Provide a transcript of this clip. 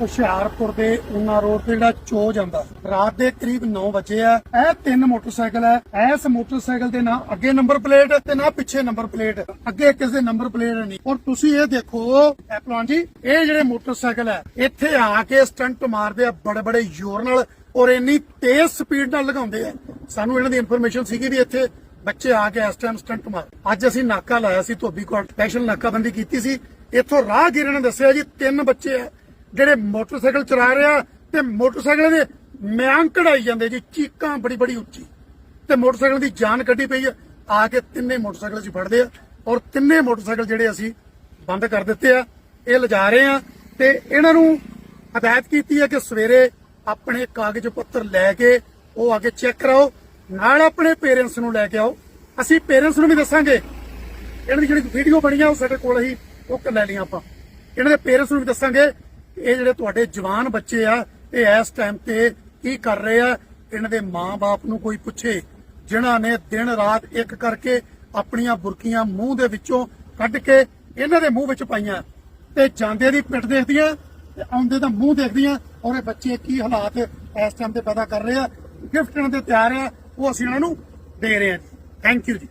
ਹੁਸ਼ਿਆਰਪੁਰ ਦੇ ਉਨਾ ਰੋਡ ਤੇ ਜਿਹੜਾ ਚੋ ਜਾਂਦਾ। ਰਾਤ ਦੇ ਕਰੀਬ 9 ਵਜੇ ਆ, ਇਹ ਤਿੰਨ ਮੋਟਰਸਾਈਕਲ ਹੈ ਇਸ ਮੋਟਰਸਾਈਕਲ ਦੇ ਨਾ ਅੱਗੇ ਨੰਬਰ ਪਲੇਟ ਤੇ ਨਾ ਪਿੱਛੇ ਨੰਬਰ ਪਲੇਟ। ਅੱਗੇ ਕਿਸੇ ਨੰਬਰ ਪਲੇਟ ਨਹੀਂ। ਔਰ ਤੁਸੀਂ ਇਹ ਦੇਖੋ ਐਪਲਾਨ ਜੀ, ਇਹ ਜਿਹੜੇ ਮੋਟਰਸਾਈਕਲ ਹੈ ਇੱਥੇ ਆ ਕੇ ਸਟੰਟ ਮਾਰਦੇ ਆ ਬੜੇ ਬੜੇ ਜ਼ੋਰ ਨਾਲ ਔਰ ਇੰਨੀ ਤੇਜ਼ ਸਪੀਡ ਨਾਲ ਲਗਾਉਂਦੇ ਆ। ਸਾਨੂੰ ਇਹਨਾਂ ਦੀ ਇਨਫੋਰਮੇਸ਼ਨ ਸੀਗੀ ਵੀ ਇੱਥੇ ਬੱਚੇ ਆ ਕੇ ਇਸ ਟਾਈਮ ਸਟੰਟ ਮਾਰ ਅੱਜ ਅਸੀਂ ਨਾਕਾ ਲਾਇਆ ਸੀ ਧੋਬੀ ਕੋਟ ਸਪੈਸ਼ਲ ਨਾਕਾਬੰਦੀ ਕੀਤੀ ਸੀ। ਇੱਥੋਂ ਰਾਹਗੀਰਾਂ ਨੇ ਦੱਸਿਆ ਜੀ, ਤਿੰਨ ਬੱਚੇ ਆ। ਜਿਹੜੇ ਮੋਟਰਸਾਈਕਲ ਚਲਾ ਰਿਹਾ ਤੇ ਮੋਟਰਸਾਈਕਲ ਦੇ ਮਿਆਨ ਕਢਾਈ ਜਾਂਦੇ ਜੀ, ਚੀਕਾਂ ਬੜੀ ਬੜੀ ਉੱਚੀ। ਤੇ ਮੋਟਰਸਾਈਕਲ ਦੀ ਜਾਨ ਕੱਢੀ ਪਈ ਆ। ਆ ਕੇ ਤਿੰਨੇ ਮੋਟਰਸਾਈਕਲ ਅਸੀਂ ਫੜਦੇ ਆ ਔਰ ਤਿੰਨੇ ਮੋਟਰਸਾਈਕਲ ਜਿਹੜੇ ਅਸੀਂ ਬੰਦ ਕਰ ਦਿੱਤੇ ਆ। ਇਹ ਲਿਜਾ ਰਹੇ ਆ ਤੇ ਇਹਨਾਂ ਨੂੰ ਹਦਾਇਤ ਕੀਤੀ ਹੈ ਕਿ ਸਵੇਰੇ ਆਪਣੇ ਕਾਗਜ਼ ਪੱਤਰ ਲੈ ਕੇ ਉਹ ਆ ਕੇ ਚੈੱਕ ਕਰਾਓ, ਨਾਲ ਆਪਣੇ ਪੇਰੈਂਟਸ ਨੂੰ ਲੈ ਕੇ ਆਓ। ਅਸੀਂ ਪੇਰੈਂਟਸ ਨੂੰ ਵੀ ਦੱਸਾਂਗੇ। ਇਹਨਾਂ ਦੀ ਜਿਹੜੀ ਵੀਡੀਓ ਬਣੀ ਆ ਉਹ ਸਾਡੇ ਕੋਲ ਹੀ ਉਹ ਲੈ ਲਈਆਂ ਆਪਾਂ। ਇਹਨਾਂ ਦੇ ਪੇਰੈਂਟਸ ਨੂੰ ਵੀ ਦੱਸਾਂਗੇ ਇਹ ਜਿਹੜੇ ਤੁਹਾਡੇ ਜਵਾਨ ਬੱਚੇ ਆ, ਇਹ ਇਸ ਟਾਈਮ ਤੇ ਕੀ ਕਰ ਰਹੇ ਆ? ਇਹਨਾਂ ਦੇ ਮਾਪੇ ਨੂੰ ਕੋਈ ਪੁੱਛੇ, ਜਿਨ੍ਹਾਂ ਨੇ ਦਿਨ ਰਾਤ ਇੱਕ ਕਰਕੇ ਆਪਣੀਆਂ ਬੁਰਕੀਆਂ ਮੂੰਹ ਦੇ ਵਿੱਚੋਂ ਕੱਢ ਕੇ ਇਹਨਾਂ ਦੇ ਮੂੰਹ ਵਿੱਚ ਪਾਈਆਂ। ਤੇ ਜਾਂਦੇ ਦੀ ਪਿੱਠ ਦੇਖਦੀਆਂ, ਤੇ ਆਉਂਦੇ ਦਾ ਮੂੰਹ ਦੇਖਦੀਆਂ, ਔਰ ਇਹ ਬੱਚੇ ਕੀ ਹਾਲਾਤ ਇਸ ਟਾਈਮ ਤੇ ਪੈਦਾ ਕਰ ਰਹੇ ਆ? ਗਿਫਟ ਇਹਨਾਂ ਦੇ ਤਿਆਰ ਆ, ਉਹ ਅਸੀਂ ਇਹਨਾਂ ਨੂੰ ਦੇ ਰਹੇ ਆ। ਥੈਂਕ ਯੂ ਜੀ।